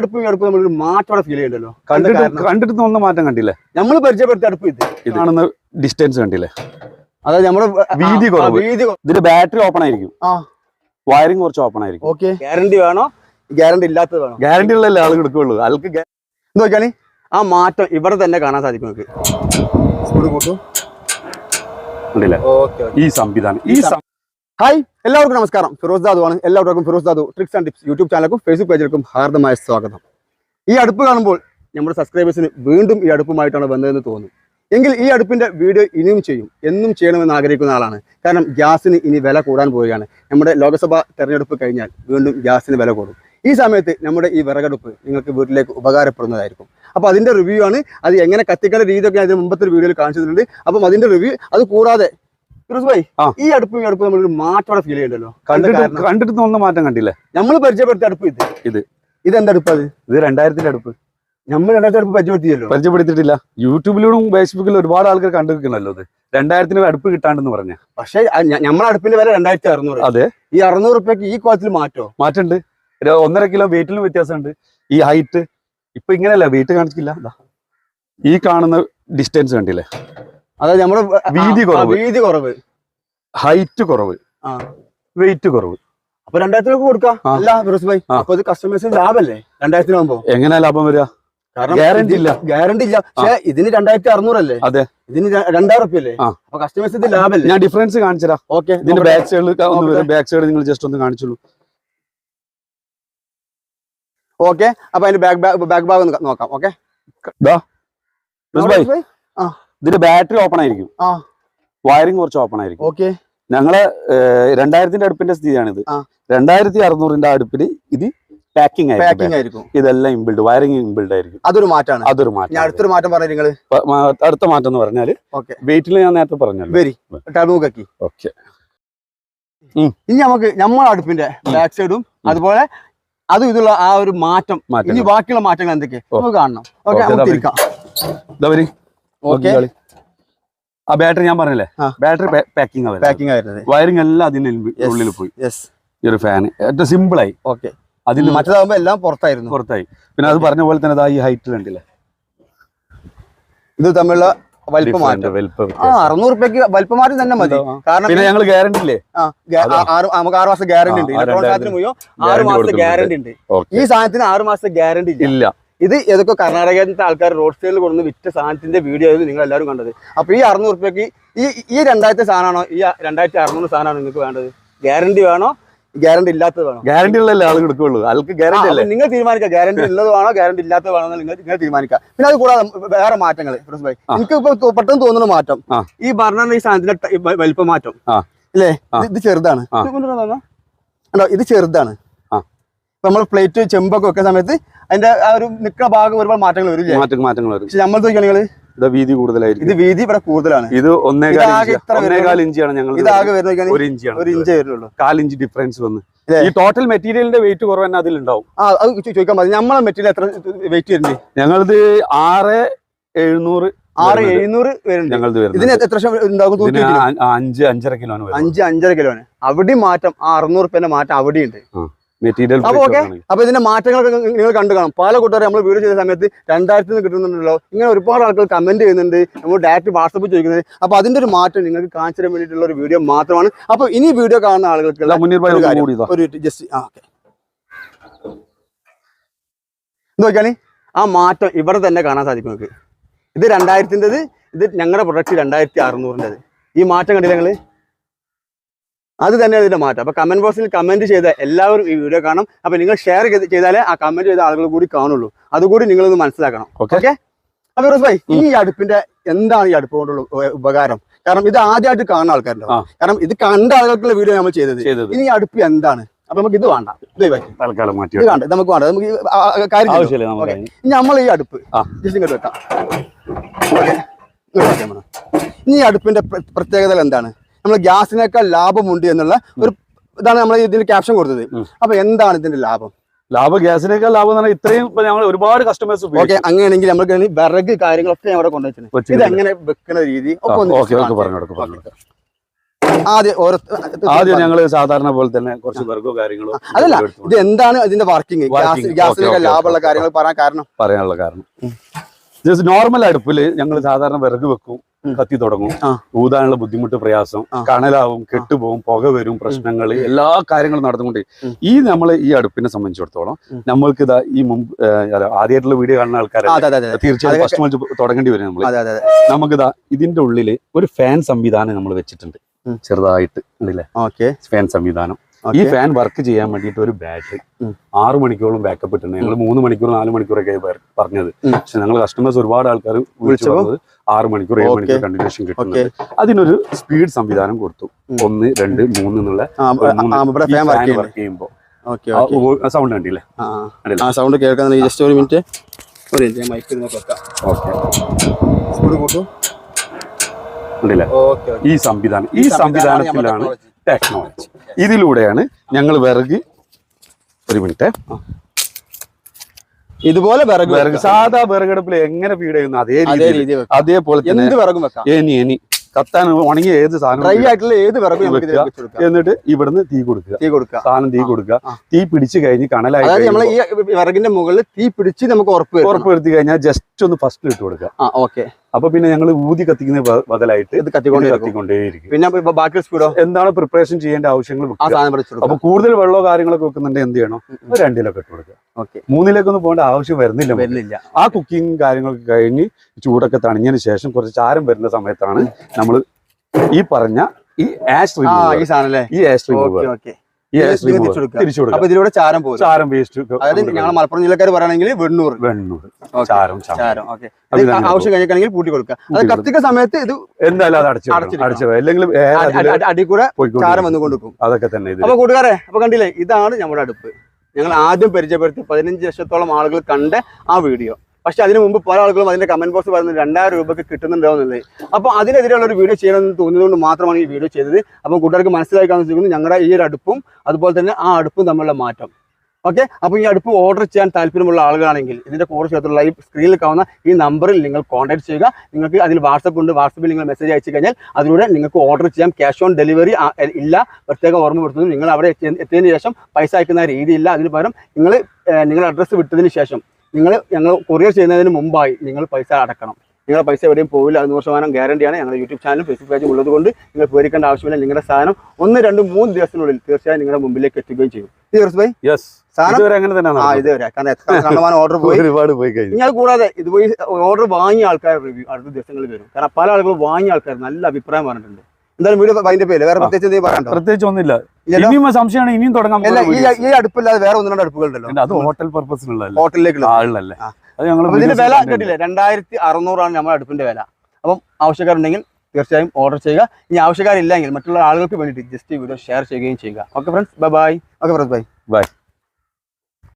അടുപ്പും ഈ അടുപ്പും നമ്മളൊരു മാറ്റോടെ ഫീൽ ചെയ്യണ്ടല്ലോ? കണ്ടിട്ട് കണ്ടിട്ട് തോന്നുന്ന മാറ്റം കണ്ടില്ലേ? നമ്മൾ പരിചയപ്പെടുത്തിയ അടുപ്പ് ഇത്. ഇത് ഡിസ്റ്റൻസ് കണ്ടില്ലേ? അതായത് നമ്മുടെ വീതി കുറവ്. വീതി ഇതിന്റെ ബാറ്ററി ഓപ്പൺ ആയിരിക്കും. വയറിംഗ് കുറച്ച് ഓപ്പൺ ആയിരിക്കും. ഓക്കെ. ഗ്യാരണ്ടി വേണോ? ഗ്യാരണ്ടി ഇല്ലാത്തത് വേണോ? ഗ്യാരണ്ടി ഉള്ളല്ലേ ആൾ എടുക്കുള്ളൂ. ആൾക്ക് ഇത് നോക്കിയാണ് ആ മാറ്റം ഇവിടെ തന്നെ കാണാൻ സാധിക്കും നമുക്ക് ഈ സംവിധാനം ഈ ഹായ് എല്ലാവർക്കും നമസ്കാരം. ഫിറോസ് ദാദു ആണ്. എല്ലാവർക്കും Firoz Dadu tricks and tips YouTube ചാനലിലും ഫേസ്ബുക്ക് പേജിലേക്കും ഹാർദമായ സ്വാഗതം. ഈ അടുപ്പ് കാണുമ്പോൾ നമ്മുടെ സബ്സ്ക്രൈബേഴ്സിന് വീണ്ടും ഈ അടുപ്പുമായിട്ടാണ് വന്നതെന്ന് തോന്നുന്നു എങ്കിൽ ഈ അടുപ്പിന്റെ വീഡിയോ ഇനിയും ചെയ്യും എന്നും ചെയ്യണമെന്ന് ആഗ്രഹിക്കുന്ന ആളാണ്. കാരണം ഗ്യാസിന് ഇനി വില കൂടാൻ പോവുകയാണ്. നമ്മുടെ ലോക്സഭാ തെരഞ്ഞെടുപ്പ് കഴിഞ്ഞാൽ വീണ്ടും ഗ്യാസിന് വില കൂടും. ഈ സമയത്ത് നമ്മുടെ ഈ വിറകടുപ്പ് നിങ്ങൾക്ക് വീട്ടിലേക്ക് ഉപകാരപ്പെടുന്നതായിരിക്കും. അപ്പോൾ അതിന്റെ റിവ്യൂ ആണ്. അത് എങ്ങനെ കത്തിക്കേണ്ട രീതിയൊക്കെ ഞാൻ ഇതിന് മുമ്പത്തെ വീഡിയോയിൽ കാണിച്ചിട്ടുണ്ട്. അപ്പം അതിന്റെ റിവ്യൂ അത് കൂടാതെ ഭായി. ഈ അടുപ്പും ഈ അടുപ്പും നമ്മളൊരു മാറ്റോടെ ഫീൽ ചെയ്യണ്ടല്ലോ? കണ്ടിട്ട് കണ്ടിട്ട് തോന്നുന്ന മാറ്റം കണ്ടില്ലേ. നമ്മൾ പരിചയപ്പെടുത്തിയ അടുപ്പ് ഇത്. ഇത്. ഇത് എന്താ അടുപ്പ് അത്? ഇത് രണ്ടായിരത്തിന്റെ അടുപ്പ്. നമ്മൾ അടുപ്പ് പരിചയപ്പെടുത്തിയല്ലോ. പരിചയപ്പെടുത്തിയിട്ടില്ല. യൂട്യൂബിലൂടെ ഫേസ്ബുക്കിലും ഒരുപാട് ആൾക്കാർ കണ്ടുവെക്കണല്ലോ ഇത്. രണ്ടായിരത്തിന് അടുപ്പ് കിട്ടാണ്ടെന്ന് പറഞ്ഞ. പക്ഷെ നമ്മളെ അടുപ്പിന്റെ വില രണ്ടായിരത്തി അറുന്നൂറ് അതെ. ഈ അറുന്നൂറ് റുപ്യക്ക് ഈ കോലത്തിൽ മാറ്റോ? മാറ്റുണ്ട്. ഒന്നര കിലോ വെയിറ്റിലും വ്യത്യാസമുണ്ട്. ഈ ഹൈറ്റ്. ഇപ്പൊ ഇങ്ങനെയല്ല വെയിറ്റ് കാണിച്ചില്ല ദാ. ഈ കാണുന്ന ഡിസ്റ്റൻസ് കണ്ടില്ലേ? അതായത് നമ്മുടെ വീതി കുറവ്. വീതി കുറവ്. ഹൈറ്റ് കുറവ്. വെയിറ്റ് കുറവ്. അപ്പൊ രണ്ടായിരത്തിനൊക്കെ കൊടുക്കാം. അല്ല ഫിറോസ് ഭായി അപ്പൊ ഇത് കസ്റ്റമേഴ്സിന് ലാഭല്ലേ രണ്ടായിരത്തിനാകുമ്പോ എങ്ങനെയാ ലാഭം വരിക? Guarantee ഇല്ല. ഗ്യാരണ്ടി ഇല്ല. പക്ഷേ ഇതിന് രണ്ടായിരത്തി അറുന്നൂറല്ലേ അതെ. ഇതിന് രണ്ടായിരം റുപ്യ അല്ലേ ആ. അപ്പൊ കസ്റ്റമേഴ്സ് ഇത് ലാഭല്ലേ ഞാൻ ഡിഫറൻസ് കാണിച്ചുതരാം. ഓക്കെ ഇതിന്റെ ബാക്ക് സൈഡിൽ ഒന്ന്. ബാക്ക് സൈഡ് നിങ്ങൾ ജസ്റ്റ് ഒന്ന് കാണിച്ചുള്ളൂ. ഓക്കെ അപ്പൊ അതിന്റെ ബാക്ക് ബാക്ക് ഭാഗം നോക്കാം. ഓക്കെ ഇതിന്റെ ബാറ്ററി ഓപ്പൺ ആയിരിക്കും. വയറിംഗ് കുറച്ച് ഓപ്പൺ ആയിരിക്കും. ഓക്കെ. ഞങ്ങളെ രണ്ടായിരത്തിന്റെ അടുപ്പിന്റെ സ്ഥിതിയാണിത്. രണ്ടായിരത്തി അറുന്നൂറിന്റെ അടുപ്പിൽ ഇത് പാക്കിംഗ് ആയിരിക്കും ഇതെല്ലാം ഇമ്പിൾഡ് വയറിംഗ് ഇമ്പിൾഡ് ആയിരിക്കും. അതൊരു മാറ്റമാണ്. അതൊരു മാറ്റം അടുത്തൊരു മാറ്റം പറഞ്ഞു നിങ്ങൾ അടുത്ത മാറ്റം എന്ന് പറഞ്ഞാൽ വെയിറ്റിൽ ഞാൻ നേരത്തെ പറഞ്ഞു വരി. ഓക്കെ. ഇനി നമുക്ക് നമ്മളെ അടുപ്പിന്റെ ബാക്ക് സൈഡും അതുപോലെ അതും ഇതുള്ള ആ ഒരു മാറ്റം. ഇനി ബാക്കിയുള്ള മാറ്റങ്ങൾ എന്തൊക്കെ. നമുക്ക് കാണണം. ഓക്കെ നമുക്ക് തിരിക്കാം. ആ ബാറ്ററി ഞാൻ പറഞ്ഞില്ലേ? ബാറ്ററി പാക്കിംഗ് പാക്കിംഗ് ആയിരുന്നത് വയറിംഗ് എല്ലാം അതിന്റെ ഉള്ളിൽ പോയി. ഈ ഒരു ഫാന് ഏറ്റവും സിമ്പിൾ ആയി. ഓക്കെ അതിൽ മറ്റേതാകുമ്പോ എല്ലാം പുറത്തായിരുന്നു. പുറത്തായി. പിന്നെ അത് പറഞ്ഞ പോലെ തന്നെ ഈ ഹൈറ്റിൽ ഉണ്ടല്ലേ ഇത് തമ്മിലുള്ള. അറുന്നൂറ് റുപ്യക്ക് വലിപ്പ. മാറ്റം തന്നെ മതി. കാരണം പിന്നെ ഞങ്ങൾ ഗ്യാരണ്ടി ഇല്ലേ? നമുക്ക് ആറ് മാസം ഗ്യാരണ്ടി ഉണ്ട്. ആ, ആ ഇലക്ട്രോണിക് സാധനത്തിന് മുഴുവൻ ആറ് മാസത്തെ ഗ്യാരണ്ടി ഉണ്ട്. ഈ സാധനത്തിന് ആറ് മാസത്തെ ഗ്യാരണ്ടി ഇല്ല. ഇത് ഏതൊക്കെ കർണാടകത്തെ ആൾക്കാർ റോഡ് സൈഡിൽ കൊണ്ടുവന്ന് വിറ്റ സാധനത്തിന്റെ വീഡിയോ ആയിരുന്നു നിങ്ങൾ എല്ലാവരും കണ്ടത്. അപ്പൊ ഈ അറുന്നൂറ് റുപ്യക്ക് ഈ ഈ രണ്ടായിരത്തി സാധനമാണോ? ഈ രണ്ടായിരത്തി അറുന്നൂറ് സാധനമാണോ നിങ്ങൾക്ക് വേണ്ടത്? ഗ്യാരണ്ടി വേണോ? ഗ്യാരണ്ടി ഇല്ലാത്തത് വേണോ? ഗ്യാരണ്ടി ഉള്ളല്ലേ ആൾ എടുക്കുള്ളൂ ആൾക്ക് ഗ്യാരണ്ടി അല്ലേ? നിങ്ങൾ തീരുമാനിക്കുക. ഗ്യാരണ്ടി ഉള്ളത് വേണോ? ഗ്യാരണ്ടി ഇല്ലാത്തത് വേണോ നിങ്ങൾ നിങ്ങൾ തീരുമാനിക്കുക. പിന്നെ അത് കൂടാതെ വേറെ മാറ്റങ്ങൾ എനിക്ക് ഇപ്പൊ പെട്ടെന്ന് തോന്നുന്ന മാറ്റം. ഈ പറഞ്ഞ ഈ സാധനത്തിന്റെ വലിപ്പ മാറ്റം. അല്ലേ ഇത് ചെറുതാണ്. ഇത് ചെറുതാണ്. നമ്മൾ പ്ലേറ്റ് ചെമ്പൊക്കെ വെക്കുന്ന സമയത്ത് അതിന്റെ ആ ഒരു നിൽക്കുന്ന ഭാഗം ഒരുപാട് മാറ്റങ്ങൾ വരില്ലേ? മാറ്റങ്ങൾ മാറ്റങ്ങൾ വരും. പക്ഷെ നമ്മൾ നോക്കുകയാണെങ്കിൽ ഇത് വീതി കൂടുതലായിരിക്കും. ഇത് വീതി ഇവിടെ കൂടുതലാണ്. ഇത് ഒന്നേകാൽ ഇഞ്ചാണ് ഞങ്ങൾ ഇതാകെ വരുന്ന ഒരു ഇഞ്ചാണ്. ഒരു ഇഞ്ചേ വരുള്ളൂ കാലിഞ്ച് ഡിഫറൻസ് വന്ന്. ഈ ടോട്ടൽ മെറ്റീരിയലിന്റെ വെയിറ്റ് കുറവ് തന്നെ അതിലുണ്ടാവും. ആ അത് ചോദിക്കാൻ മതി. നമ്മളെ മെറ്റീരിയൽ എത്ര വെയിറ്റ് വരുന്നത് ഞങ്ങളിത് ആറ് എഴുന്നൂറ് ആറ്. എഴുന്നൂറ് വരുന്നുണ്ട്. ഇതിന് എത്ര ഉണ്ടാകും അഞ്ച് അഞ്ചര കിലോന് വരും അഞ്ച് അഞ്ചര കിലോന്. അവിടെ മാറ്റം അറുന്നൂറ് റുപ്യന്റെ മാറ്റം അവിടെയുണ്ട്. മെറ്റീരിയൽ അപ്പൊ ഓക്കെ അപ്പൊ ഇതിന്റെ മാറ്റങ്ങളൊക്കെ നിങ്ങൾ കണ്ടു കാണും. പല കൂട്ടുകാരെ നമ്മൾ വീഡിയോ ചെയ്ത സമയത്ത് രണ്ടായിരത്തി നിന്ന് കിട്ടുന്നുണ്ടല്ലോ. ഇങ്ങനെ ഒരുപാട് ആൾക്കാർ കമന്റ് ചെയ്യുന്നുണ്ട്. നമ്മൾ ഡയറക്റ്റ് വാട്സപ്പ് ചോദിക്കുന്നത് അപ്പൊ അതിന്റെ ഒരു മാറ്റം നിങ്ങൾക്ക് കാണിച്ചു തരാൻ വേണ്ടിയിട്ടുള്ള ഒരു വീഡിയോ മാത്രമാണ്. അപ്പൊ ഇനി വീഡിയോ കാണുന്ന ആളുകൾക്ക് നോക്കിയാണെ ഒരു ജസ്റ്റ് ആ ഓക്കെ നോക്കിയാണ് ആ മാറ്റം ഇവിടെ തന്നെ കാണാൻ സാധിക്കും നിങ്ങൾക്ക്. ഇത് രണ്ടായിരത്തിന്റെത് ഇത് ഞങ്ങളുടെ പ്രൊഡക്റ്റ് രണ്ടായിരത്തി അറുന്നൂറിന്റെത്. ഈ മാറ്റം കണ്ടില്ല നിങ്ങൾ അത് തന്നെ ഇതിന്റെ മാറ്റം. അപ്പൊ കമന്റ് ബോക്സിൽ കമന്റ് ചെയ്ത എല്ലാവരും ഈ വീഡിയോ കാണും. അപ്പൊ നിങ്ങൾ ഷെയർ ചെയ്താലേ ആ കമന്റ് ചെയ്ത ആളുകൾ കൂടി കാണുള്ളൂ. അതുകൂടി നിങ്ങളൊന്ന് മനസ്സിലാക്കണം. Okay. ഓക്കെ അപ്പൊ ഭായി ഈ അടുപ്പിന്റെ എന്താണ് ഈ അടുപ്പ് കൊണ്ടുള്ള ഉപ- ഉപകാരം? കാരണം ഇത് ആദ്യമായിട്ട് കാണുന്ന ആൾക്കാരുണ്ടോ. കാരണം ഇത് കണ്ട ആളുകൾക്കുള്ള വീഡിയോ നമ്മൾ ചെയ്തത്. ഇനി അടുപ്പ് എന്താണ്? അപ്പൊ നമുക്ക് ഇത് വേണ്ട. ഇത് ഒഴിവാക്കി. തൽക്കാലം മാറ്റി ഇത് വേണ്ട. നമുക്ക് വേണ്ട. നമുക്ക് കാര്യം നമ്മൾ ഈ അടുപ്പ് ജസ്റ്റ് ഇങ്ങോട്ട് വെക്കാം. ഇനി അടുപ്പിന്റെ പ്ര- പ്രത്യേകതകൾ എന്താണ്? നമ്മൾ ഗ്യാസിനേക്കാൾ ലാഭമുണ്ട് എന്നുള്ള ഒരു ഇതാണ് നമ്മൾ ഇതിൽ ക്യാപ്ഷൻ കൊടുത്തത്. അപ്പൊ എന്താണ് ഇതിന്റെ ലാഭം? ലാഭം ഗ്യാസിനേക്കാൾ ലാഭം എന്ന് പറഞ്ഞാൽ ഇത്രയും ഞങ്ങൾ ഒരുപാട് കസ്റ്റമേഴ്സ് ഓക്കെ അങ്ങനെയാണെങ്കിൽ നമുക്ക് വിറക് കാര്യങ്ങളൊക്കെ അവിടെ കൊണ്ടുവച്ചിട്ടുണ്ട് ഇത് എങ്ങനെ വെക്കുന്ന രീതി ആദ്യം ഓരോ ആദ്യം ഞങ്ങൾ സാധാരണ പോലെ തന്നെ കുറച്ച് വർഗോ കാര്യങ്ങളോ അതല്ല ഇത് എന്താണ് ഇതിന്റെ വർക്കിംഗ്. ഗ്യാസിനൊക്കെ ലാഭമുള്ള കാര്യങ്ങൾ പറയാൻ കാരണം. പറയാനുള്ള കാരണം. ജസ്റ്റ് നോർമൽ അടുപ്പിൽ ഞങ്ങൾ സാധാരണ വിറക് വെക്കും കത്തി തുടങ്ങും. ഊതാനുള്ള ബുദ്ധിമുട്ട് പ്രയാസം. കണലാവും കെട്ടുപോകും പുക വരും പ്രശ്നങ്ങൾ എല്ലാ കാര്യങ്ങളും നടന്നുകൊണ്ട്. ഈ നമ്മൾ ഈ അടുപ്പിനെ സംബന്ധിച്ചിടത്തോളം. നമ്മൾക്ക് ഇതാ ഈ മുമ്പ് ആദ്യമായിട്ടുള്ള വീഡിയോ കാണുന്ന ആൾക്കാരെ തീർച്ചയായും ഫസ്റ്റ് തുടങ്ങേണ്ടി വരും നമ്മൾ നമുക്കിതാ ഇതിന്റെ ഉള്ളിൽ ഒരു ഫാൻ സംവിധാനം നമ്മൾ വെച്ചിട്ടുണ്ട്. ചെറുതായിട്ട് ഉണ്ടല്ലേ ഫാൻ സംവിധാനം. ഈ ഫാൻ വർക്ക് ചെയ്യാൻ വേണ്ടിയിട്ട് ഒരു ബാറ്ററി ആറു മണിക്കൂറോളം ബാക്കപ്പ് ഇട്ടുണ്ട് ഞങ്ങൾ മൂന്ന് മണിക്കൂർ നാല് മണിക്കൂറൊക്കെ പറഞ്ഞത്. പക്ഷെ ഞങ്ങൾ കസ്റ്റമേഴ്സ് ഒരുപാട് ആൾക്കാർ വിളിച്ചു? പറഞ്ഞത് ആറ് മണിക്കൂർ ഏഴ് മണിക്കൂർ കണ്ടിന്യൂഷൻ കിട്ടുന്നത് അതിനൊരു സ്പീഡ് സംവിധാനം കൊടുത്തു. ഒന്ന് രണ്ട് മൂന്ന് എന്നുള്ള വർക്ക് ചെയ്യുമ്പോൾ സൗണ്ട് കണ്ടില്ലേ? സൗണ്ട് കേൾക്കാൻ ജസ്റ്റ് ഒരു മിനിറ്റ് ഒരു മിനിറ്റ് മൈക്ക് ഓക്കെ ഈ സംവിധാനം ഈ സംവിധാനത്തിലാണ് ടെക്നോളജി ഇതിലൂടെയാണ് ഞങ്ങൾ വിറക് ഒരു മിനിറ്റ്. ഇതുപോലെ വിറക് വിറക് സാധാ വിറകടുപ്പിൽ എങ്ങനെ ഫീഡ് ചെയ്യുന്നു അതേ രീതി അതേപോലെ തന്നെ എന്ത് വിറകും വെക്കാം? ഇനി ഇനി കത്താൻ ഉണങ്ങിയ ഏത് സാധനം ഡ്രൈ ആയിട്ടുള്ള ഏത് വിറകും. എന്നിട്ട് ഇവിടുന്ന് തീ കൊടുക്കുക. തീ കൊടുക്കുക. സാധനം തീ കൊടുക്കുക. തീ പിടിച്ചു കഴിഞ്ഞ് കണലായി നമ്മൾ ഈ വിറകിന്റെ മുകളിൽ തീ പിടിച്ച് നമുക്ക് ഉറപ്പ്. ഉറപ്പ് വരുത്തി കഴിഞ്ഞാൽ ജസ്റ്റ് ഒന്ന് ഫസ്റ്റ് ഇട്ട് കൊടുക്കുക. ഓക്കെ അപ്പൊ പിന്നെ ഞങ്ങൾ ഊതി കത്തിക്കുന്ന ബദലായിട്ട് ഇത് കത്തിക്കൊണ്ട് കത്തിക്കൊണ്ടേയിരിക്കും പിന്നെ ബാക്കി സ്പീഡോ എന്താണ് പ്രിപ്പറേഷൻ ചെയ്യേണ്ട ആവശ്യങ്ങൾ അപ്പൊ കൂടുതൽ വെള്ളമോ കാര്യങ്ങളൊക്കെ വെക്കുന്നുണ്ടെങ്കിൽ എന്ത് ചെയ്യണം? രണ്ടിലൊക്കെ ഇട്ട് കൊടുക്കുക. ഓക്കെ. മൂന്നിലേക്കൊന്നും പോകേണ്ട ആവശ്യം വരുന്നില്ല വരുന്നില്ല. ആ കുക്കിംഗ് കാര്യങ്ങളൊക്കെ കഴിഞ്ഞ് ചൂടൊക്കെ തണിഞ്ഞതിന് ശേഷം കുറച്ച് ചാരം വരുന്ന സമയത്താണ് നമ്മൾ ഈ പറഞ്ഞ ഈ ആഷ് ഈ ആഷ് റിമൂവർ തിരിച്ചു. തിരിച്ചു അപ്പൊ ഇതിലൂടെ ചാരം പോകും. ചാരം വേസ്റ്റ് അതായത് ഞങ്ങൾ മലപ്പുറം ജില്ലക്കാർ പറയണെങ്കിൽ വെണ്ണൂറ്. വെണ്ണൂറ്. ചാരം ചാരം. ഓക്കെ. ആവശ്യം കഴിഞ്ഞാൽ പൂട്ടി കൊടുക്കുക. അത് കത്തിക്ക സമയത്ത് ഇത് എന്തായാലും അത് അടച്ചു അടച്ചിരിക്കണം. അടച്ചു അല്ലെങ്കിൽ air അടി- അതിൽ അടി- അടി കൂടെ ചാരം വന്നു കൊടുക്കും അതൊക്കെ തന്നെ അപ്പൊ കൂട്ടുകാരെ അപ്പൊ കണ്ടില്ലേ? ഇതാണ് നമ്മുടെ അടുപ്പ്. ഞങ്ങൾ ആദ്യം പരിചയപ്പെടുത്തി പതിനഞ്ച് ലക്ഷത്തോളം ആളുകൾ കണ്ട ആ വീഡിയോ. പക്ഷെ അതിന് മുമ്പ് പല ആളുകളും അതിന്റെ കമന്റ് ബോക്സ് പറയുന്നത് രണ്ടായിരം രൂപക്ക് കിട്ടുന്നുണ്ടാവുന്നില്ലേ അപ്പൊ അതിനെതിരെയുള്ള ഒരു വീഡിയോ ചെയ്യണമെന്ന് തോന്നിയതുകൊണ്ട് മാത്രമാണ് ഈ വീഡിയോ ചെയ്തത്. അപ്പോൾ കൂട്ടുകാർക്ക് മനസ്സിലായി കാണുന്നത് ഞങ്ങളുടെ ഈ ഒരു അടുപ്പും അതുപോലെ തന്നെ ആ അടുപ്പും തമ്മിലുള്ള മാറ്റം. ഓക്കെ അപ്പോൾ ഈ അടുപ്പ് ഓർഡർ ചെയ്യാൻ താല്പര്യമുള്ള ആളുകളാണെങ്കിൽ ഇതിന്റെ കൂടെ ചേർത്തുള്ള ഈ സ്ക്രീനിൽ കാണുന്ന ഈ നമ്പറിൽ നിങ്ങൾ കോൺടാക്ട് ചെയ്യുക. നിങ്ങൾക്ക് അതിൽ വാട്സപ്പ് ഉണ്ട്. വാട്സപ്പിൽ നിങ്ങൾ മെസ്സേജ് അയച്ചു കഴിഞ്ഞാൽ അതിലൂടെ നിങ്ങൾക്ക് ഓർഡർ ചെയ്യാം. ക്യാഷ് ഓൺ ഡെലിവറി ഇല്ല. പ്രത്യേക ഓർമ്മപ്പെടുത്തുന്നു. നിങ്ങൾ അവിടെ എത്തിയതിന് ശേഷം പൈസ അയക്കുന്ന രീതിയില്ല. അതിന് പകരം നിങ്ങൾ നിങ്ങളുടെ അഡ്രസ്സ് വിട്ടതിന് ശേഷം നിങ്ങൾ ഞങ്ങൾ കൊറിയർ ചെയ്യുന്നതിന് മുമ്പായി നിങ്ങൾ പൈസ അടക്കണം. നിങ്ങളുടെ പൈസ എവിടെയും പോവില്ല അത് നൂറ് ശതമാനം ഗ്യാരണ്ടിയാണ് ഞങ്ങളുടെ യൂട്യൂബ് ചാനലും ഫേസ്ബുക്ക് പേജും ഉള്ളതുകൊണ്ട് നിങ്ങൾ പേടിക്കേണ്ട ആവശ്യമില്ല. നിങ്ങളുടെ സാധനം ഒന്ന് രണ്ട് മൂന്ന് ദിവസത്തിനുള്ളിൽ തീർച്ചയായും നിങ്ങളുടെ മുമ്പിലേക്ക് എത്തുകയും ചെയ്യും. യെസ് ഓർഡർ പോയി. ഒരുപാട് പോയി കഴിഞ്ഞു. നിങ്ങൾ കൂടാതെ ഇത് പോയി ഓർഡർ വാങ്ങിയ ആൾക്കാർ റിവ്യൂ അടുത്ത ദിവസങ്ങളിൽ വരും. കാരണം പല ആളുകളും വാങ്ങിയ ആൾക്കാർ നല്ല അഭിപ്രായം പറഞ്ഞിട്ടുണ്ട്. എന്തായാലും വീഡിയോ അതിന്റെ പേര് വേറെ പ്രത്യേകിച്ച് എന്തെങ്കിലും പറയണ്ടോ പ്രത്യേകിച്ച് ഒന്നുമില്ല? ഇനിയും സംശയമാണ് ഇനിയും തുടങ്ങാൻ അല്ല ഈ. ഈ അടുപ്പില്ലാതെ വേറെ ഒന്ന് രണ്ട് അടുപ്പുകളുണ്ടല്ലോ അത് ഹോട്ടൽ പർപ്പസിനുള്ളതല്ല ഹോട്ടലിലേക്ക് ആളിലല്ലേ ആ. അത് ഞങ്ങൾ അപ്പൊ ഇതിന്റെ വില കേട്ടില്ലേ രണ്ടായിരത്തി അറുന്നൂറാണ് നമ്മുടെ അടുപ്പിന്റെ വില. അപ്പം ആവശ്യക്കാരുണ്ടെങ്കിൽ തീർച്ചയായും ഓർഡർ ചെയ്യുക. ഇനി ആവശ്യക്കാരില്ലെങ്കിൽ മറ്റുള്ള ആളുകൾക്ക് വേണ്ടിയിട്ട് ജസ്റ്റ് വീഡിയോ ഷെയർ ചെയ്യുകയും ചെയ്യുക. Okay friends bye bye okay friends bye bye